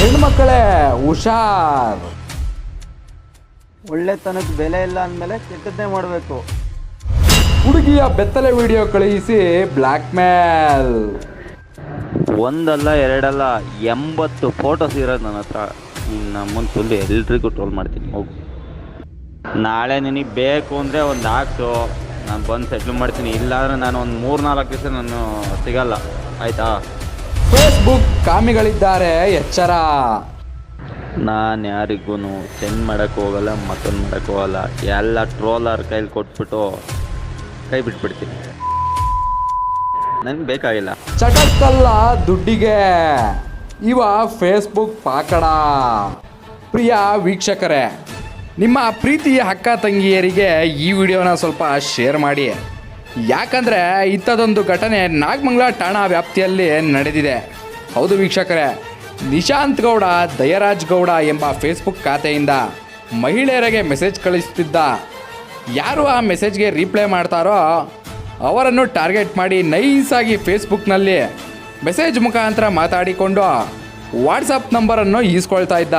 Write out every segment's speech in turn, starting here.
ಹೆಣ್ಮಕ್ಳೇ ಹುಷಾರ್. ಒಳ್ಳೆತನದ ಬೆಲೆ ಇಲ್ಲ ಅಂದಮೇಲೆ ಕೆಟ್ಟದ್ದೇ ಮಾಡಬೇಕು. ಹುಡುಗಿಯ ಬೆತ್ತಲೆ ವಿಡಿಯೋ ಕಳುಹಿಸಿ ಬ್ಲ್ಯಾಕ್ ಮೇಲ್ ಒಂದಲ್ಲ ಎರಡಲ್ಲ ಎಂಬತ್ತು ಫೋಟೋಸ್ ಇರೋದು ನನ್ನ ಹತ್ರ. ನಮ್ಮನ್ನು ಫುಲ್ ಎಲ್ರಿಗೂ ಟ್ರೋಲ್ ಮಾಡ್ತೀನಿ ಹೋಗು. ನಾಳೆ ನಿನಗೆ ಬೇಕು ಅಂದರೆ ಒಂದು ಹಾಕ್ಸು. ನಾನು ಬಂದು ಸೆಟ್ಲ್ ಮಾಡ್ತೀನಿ. ಇಲ್ಲಾಂದರೆ ನಾನು ಒಂದು ಮೂರು ನಾಲ್ಕು ದಿವಸ ನಾನು ಸಿಗಲ್ಲ. ಆಯಿತಾ? ಫೇಸ್ಬುಕ್ ಕಾಮಿಗಳಿದ್ದಾರೆ ಎಚ್ಚರ. ನಾನು ಯಾರಿಗೂ ಸೆಂಡ್ ಮಾಡೋಕ್ಕೆ ಹೋಗಲ್ಲ ಮತ್ತೊಂದು ಮಾಡೋಕ್ಕೆ ಹೋಗಲ್ಲ. ಎಲ್ಲ ಟ್ರೋಲರ್ ಕೈಲಿ ಕೊಟ್ಬಿಟ್ಟು ಕೈ ಬಿಟ್ಬಿಡ್ತೀನಿ. ನನಗೆ ಬೇಕಾಗಿಲ್ಲ. ಚಟಕ್ಕಲ್ಲ ದುಡ್ಡಿಗೆ. ಇವ ಫೇಸ್ಬುಕ್ ಪಾಕಡ. ಪ್ರಿಯ ವೀಕ್ಷಕರೇ ನಿಮ್ಮ ಪ್ರೀತಿಯ ಅಕ್ಕ ತಂಗಿಯರಿಗೆ ಈ ವಿಡಿಯೋನ ಸ್ವಲ್ಪ ಶೇರ್ ಮಾಡಿ. ಯಾಕಂದರೆ ಇಂಥದ್ದೊಂದು ಘಟನೆ ನಾಗಮಂಗಲ ಠಾಣಾ ವ್ಯಾಪ್ತಿಯಲ್ಲಿ ನಡೆದಿದೆ. ಹೌದು ವೀಕ್ಷಕರೇ, ನಿಶಾಂತ್ ಗೌಡ, ದಯರಾಜ್ ಗೌಡ ಎಂಬ ಫೇಸ್ಬುಕ್ ಖಾತೆಯಿಂದ ಮಹಿಳೆಯರಿಗೆ ಮೆಸೇಜ್ ಕಳಿಸುತ್ತಿದ್ದ ಯಾರು ಆ ಮೆಸೇಜ್ಗೆ ರಿಪ್ಲೈ ಮಾಡ್ತಾರೋ ಅವರನ್ನು ಟಾರ್ಗೆಟ್ ಮಾಡಿ ನೈಸಾಗಿ ಫೇಸ್ಬುಕ್ನಲ್ಲಿ ಮೆಸೇಜ್ ಮುಖಾಂತರ ಮಾತಾಡಿಕೊಂಡು ವಾಟ್ಸಪ್ ನಂಬರನ್ನು ಈಸ್ಕೊಳ್ತಾ ಇದ್ದ.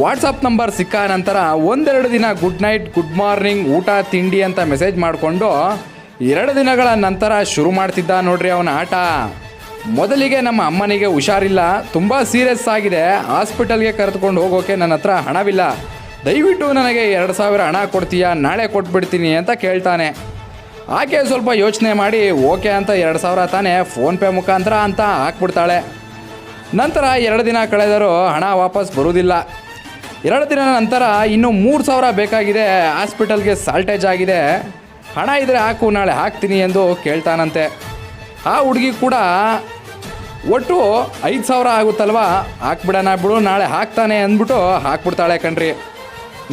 ವಾಟ್ಸಪ್ ನಂಬರ್ ಸಿಕ್ಕ ನಂತರ ಒಂದೆರಡು ದಿನ ಗುಡ್ ನೈಟ್ ಗುಡ್ ಮಾರ್ನಿಂಗ್ ಊಟ, ತಿಂಡಿ ಅಂತ ಮೆಸೇಜ್ ಮಾಡಿಕೊಂಡು ಎರಡು ದಿನಗಳ ನಂತರ ಶುರು ಮಾಡ್ತಿದ್ದ ನೋಡ್ರಿ ಅವನ ಆಟ. ಮೊದಲಿಗೆ ನಮ್ಮ ಅಮ್ಮನಿಗೆ ಹುಷಾರಿಲ್ಲ, ತುಂಬ ಸೀರಿಯಸ್ ಆಗಿದೆ. ಹಾಸ್ಪಿಟಲ್ಗೆ ಕರೆದುಕೊಂಡು ಹೋಗೋಕೆ ನನ್ನ ಹತ್ರ ಹಣವಿಲ್ಲ. ದಯವಿಟ್ಟು ನನಗೆ ಎರಡು ಸಾವಿರ ಹಣ ಕೊಡ್ತೀಯಾ, ನಾಳೆ ಕೊಟ್ಬಿಡ್ತೀನಿ ಅಂತ ಕೇಳ್ತಾನೆ. ಆಕೆ ಸ್ವಲ್ಪ ಯೋಚನೆ ಮಾಡಿ, ಓಕೆ ಅಂತ ಎರಡು ಸಾವಿರ ತಾನೇ ಫೋನ್ಪೇ ಮುಖಾಂತರ ಅಂತ ಹಾಕ್ಬಿಡ್ತಾಳೆ. ನಂತರ ಎರಡು ದಿನ ಕಳೆದರೂ ಹಣ ವಾಪಸ್ ಬರುವುದಿಲ್ಲ. ಎರಡು ದಿನ ನಂತರ ಇನ್ನೂ ಮೂರು ಸಾವಿರ ಬೇಕಾಗಿದೆ, ಹಾಸ್ಪಿಟಲ್ಗೆ ಸಾಲ್ಟೇಜ್ ಆಗಿದೆ. ಹಣ ಇದ್ದರೆ ಹಾಕು, ನಾಳೆ ಹಾಕ್ತೀನಿ ಎಂದು ಕೇಳ್ತಾನಂತೆ. ಆ ಹುಡುಗಿ ಕೂಡ ಒಟ್ಟು ಐದು ಸಾವಿರ ಆಗುತ್ತಲ್ವಾ? ಹಾಕ್ಬಿಡೋಣ ಬಿಡು, ನಾಳೆ ಹಾಕ್ತಾನೆ ಅಂದ್ಬಿಟ್ಟು ಹಾಕ್ಬಿಡ್ತಾಳೆ ಕಣ್ರಿ.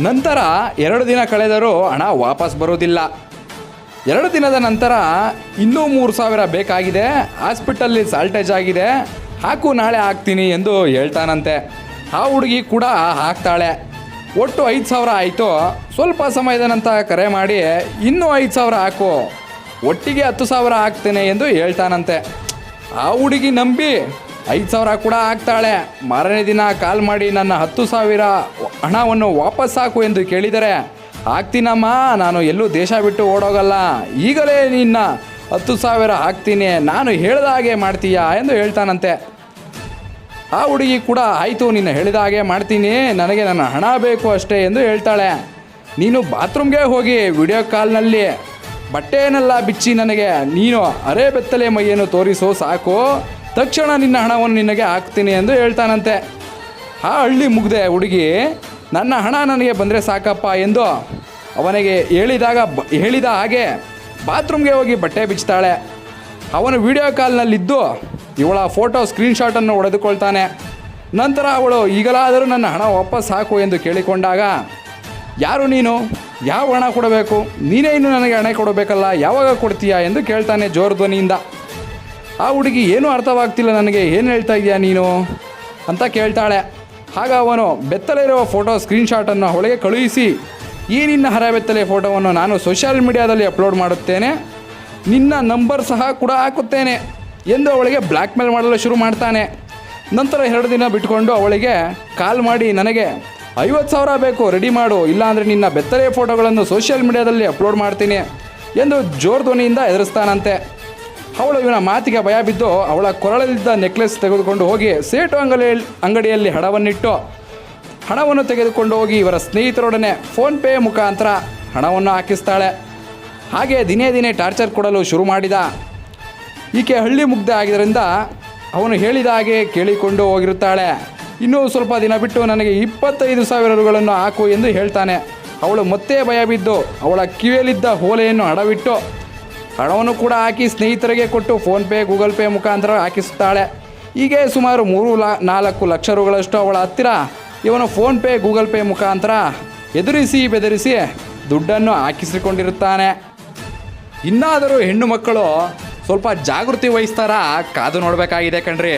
ನಂತರ ಎರಡು ದಿನ ಕಳೆದರೂ ಹಣ ವಾಪಸ್ ಬರೋದಿಲ್ಲ. ಎರಡು ದಿನದ ನಂತರ ಇನ್ನೂ ಮೂರು ಸಾವಿರ ಬೇಕಾಗಿದೆ ಹಾಸ್ಪಿಟಲ್ಲಿ ಸಾಲ್ಟೇಜ್ ಆಗಿದೆ, ಹಾಕು, ನಾಳೆ ಹಾಕ್ತೀನಿ ಎಂದು ಹೇಳ್ತಾನಂತೆ. ಆ ಹುಡುಗಿ ಕೂಡ ಹಾಕ್ತಾಳೆ. ಒಟ್ಟು ಐದು ಸಾವಿರ ಆಯಿತು. ಸ್ವಲ್ಪ ಸಮಯದ ನಂತರ ಕರೆ ಮಾಡಿ, ಇನ್ನೂ ಐದು ಸಾವಿರ ಹಾಕು. ಒಟ್ಟಿಗೆ ಹತ್ತು ಸಾವಿರ ಹಾಕ್ತೇನೆ ಎಂದು ಹೇಳ್ತಾನಂತೆ. ಆ ಹುಡುಗಿ ನಂಬಿ ಐದು ಸಾವಿರ ಕೂಡ ಹಾಕ್ತಾಳೆ. ಮಾರನೇ ದಿನ ಕಾಲ್ ಮಾಡಿ ನನ್ನ ಹತ್ತು ಸಾವಿರ ಹಣವನ್ನು ವಾಪಸ್ ಹಾಕು ಎಂದು ಕೇಳಿದರೆ, ಹಾಕ್ತೀನಮ್ಮ, ನಾನು ಎಲ್ಲೂ ದೇಶ ಬಿಟ್ಟು ಓಡೋಗಲ್ಲ. ಈಗಲೇ ನಿನ್ನ ಹತ್ತು ಸಾವಿರ ಹಾಕ್ತೀನಿ. ನಾನು ಹೇಳ್ದ ಹಾಗೆ ಮಾಡ್ತೀಯಾ? ಎಂದು ಹೇಳ್ತಾನಂತೆ. ಆ ಹುಡುಗಿ ಕೂಡ, ಆಯಿತು ನೀನು ಹೇಳಿದ ಹಾಗೆ ಮಾಡ್ತೀನಿ. ನನಗೆ ನನ್ನ ಹಣ ಬೇಕು ಅಷ್ಟೇ ಎಂದು ಹೇಳ್ತಾಳೆ. ನೀನು ಬಾತ್ರೂಮ್ಗೆ ಹೋಗಿ ವಿಡಿಯೋ ಕಾಲ್ನಲ್ಲಿ, ಬಟ್ಟೆಯನ್ನೆಲ್ಲ ಬಿಚ್ಚಿ ನನಗೆ, ನೀನು ಅರೆ ಬೆತ್ತಲೆ ಮೈಯನ್ನು ತೋರಿಸೋ ಸಾಕು. ತಕ್ಷಣ ನಿನ್ನ ಹಣವನ್ನು ನಿನಗೆ ಹಾಕ್ತೀನಿ ಎಂದು ಹೇಳ್ತಾನಂತೆ. ಆ ಹಳ್ಳಿ ಮುಗ್ದೆ ಹುಡುಗಿ, ನನ್ನ ಹಣ ನನಗೆ ಬಂದರೆ ಸಾಕಪ್ಪ ಎಂದು ಅವನಿಗೆ ಹೇಳಿದಾಗ ಹೇಳಿದ ಹಾಗೆ ಬಾತ್ರೂಮ್ಗೆ ಹೋಗಿ ಬಟ್ಟೆ ಬಿಚ್ತಾಳೆ. ಅವನು ವಿಡಿಯೋ ಕಾಲ್ನಲ್ಲಿದ್ದು ಇವಳ ಫೋಟೋ ಸ್ಕ್ರೀನ್ಶಾಟನ್ನು ಹೊಡೆದುಕೊಳ್ತಾನೆ. ನಂತರ ಅವಳು ಈಗಲಾದರೂ ನನ್ನ ಹಣ ವಾಪಸ್ ಹಾಕು ಎಂದು ಕೇಳಿಕೊಂಡಾಗ, ಯಾರು ನೀನು? ಯಾವ ಹಣ ಕೊಡಬೇಕು? ನೀನೇ ಇನ್ನು ನನಗೆ ಹಣ ಕೊಡಬೇಕಲ್ಲ, ಯಾವಾಗ ಕೊಡ್ತೀಯಾ? ಎಂದು ಕೇಳ್ತಾನೆ ಜೋರು ಧ್ವನಿಯಿಂದ. ಆ ಹುಡುಗಿ, ಏನೂ ಅರ್ಥವಾಗ್ತಿಲ್ಲ ನನಗೆ, ಏನು ಹೇಳ್ತಾ ಇದೆಯಾ ನೀನು? ಅಂತ ಕೇಳ್ತಾಳೆ. ಆಗ ಅವನು ಬೆತ್ತಲೆ ಇರುವ ಫೋಟೋ ಸ್ಕ್ರೀನ್ಶಾಟನ್ನು ಅವಳಿಗೆ ಕಳುಹಿಸಿ, ಈ ನಿನ್ನ ಹರ ಬೆತ್ತಲೆ ಫೋಟೋವನ್ನು ನಾನು ಸೋಷಿಯಲ್ ಮೀಡಿಯಾದಲ್ಲಿ ಅಪ್ಲೋಡ್ ಮಾಡುತ್ತೇನೆ. ನಿನ್ನ ನಂಬರ್ ಸಹ ಕೂಡ ಹಾಕುತ್ತೇನೆ ಎಂದು ಅವಳಿಗೆ ಬ್ಲ್ಯಾಕ್ ಮೇಲ್ ಮಾಡಲು ಶುರು ಮಾಡ್ತಾನೆ. ನಂತರ ಎರಡು ದಿನ ಬಿಟ್ಕೊಂಡು ಅವಳಿಗೆ ಕಾಲ್ ಮಾಡಿ, ನನಗೆ ಐವತ್ತು ಸಾವಿರ ಬೇಕು ರೆಡಿ ಮಾಡು. ಇಲ್ಲಾಂದರೆ ನಿನ್ನ ಬೆತ್ತಲೆಯ ಫೋಟೋಗಳನ್ನು ಸೋಷಿಯಲ್ ಮೀಡಿಯಾದಲ್ಲಿ ಅಪ್ಲೋಡ್ ಮಾಡ್ತೀನಿ ಎಂದು ಜೋರ್ ಧ್ವನಿಯಿಂದ ಎದುರಿಸ್ತಾನಂತೆ ಅವಳು ಇವನ ಮಾತಿಗೆ ಭಯ ಬಿದ್ದು ಅವಳ ಕೊರಳಲ್ಲಿದ್ದ ನೆಕ್ಲೆಸ್ ತೆಗೆದುಕೊಂಡು ಹೋಗಿ ಸೇಟು ಅಂಗಡಿ ಅಂಗಡಿಯಲ್ಲಿ ಹಣವನ್ನಿಟ್ಟು, ಹಣವನ್ನು ತೆಗೆದುಕೊಂಡು ಹೋಗಿ ಇವರ ಸ್ನೇಹಿತರೊಡನೆ ಫೋನ್ಪೇ ಮುಖಾಂತರ ಹಣವನ್ನು ಹಾಕಿಸ್ತಾಳೆ. ಹಾಗೆ ದಿನೇ ದಿನೇ ಟಾರ್ಚರ್ ಕೊಡಲು ಶುರು ಮಾಡಿದ. ಈಕೆ ಹಳ್ಳಿ ಮುಗ್ಧ ಆಗಿದ್ದರಿಂದ ಅವನು ಹೇಳಿದ ಹಾಗೆ ಕೇಳಿಕೊಂಡು ಹೋಗಿರುತ್ತಾಳೆ. ಇನ್ನೂ ಸ್ವಲ್ಪ ದಿನ ಬಿಟ್ಟು ನನಗೆ ಇಪ್ಪತ್ತೈದು ಸಾವಿರ ರುಗಳನ್ನು ಹಾಕು ಎಂದು ಹೇಳ್ತಾನೆ. ಅವಳು ಮತ್ತೆ ಭಯ ಬಿದ್ದು ಅವಳ ಕಿವಿಯಲ್ಲಿದ್ದ ಓಲೆಯನ್ನು ಅಡವಿಟ್ಟು ಹಣವನ್ನು ಕೂಡ ಹಾಕಿ ಸ್ನೇಹಿತರಿಗೆ ಕೊಟ್ಟು ಫೋನ್ಪೇ ಗೂಗಲ್ ಪೇ ಮುಖಾಂತರ ಹಾಕಿಸುತ್ತಾಳೆ. ಹೀಗೆ ಸುಮಾರು ಮೂರು ಲಾ, ನಾಲ್ಕು ಲಕ್ಷ ರುಗಳಷ್ಟು ಅವಳ ಹತ್ತಿರ ಇವನು ಫೋನ್ಪೇ ಗೂಗಲ್ ಪೇ ಮುಖಾಂತರ ಎದುರಿಸಿ ಬೆದರಿಸಿ ದುಡ್ಡನ್ನು ಹಾಕಿಸಿಕೊಂಡಿರುತ್ತಾನೆ. ಇನ್ನಾದರೂ ಹೆಣ್ಣು ಮಕ್ಕಳು ಸ್ವಲ್ಪ ಜಾಗೃತಿ ವಹಿಸ್ತಾರ? ಕಾದು ನೋಡಬೇಕಾಗಿದೆ ಕಣ್ರಿ.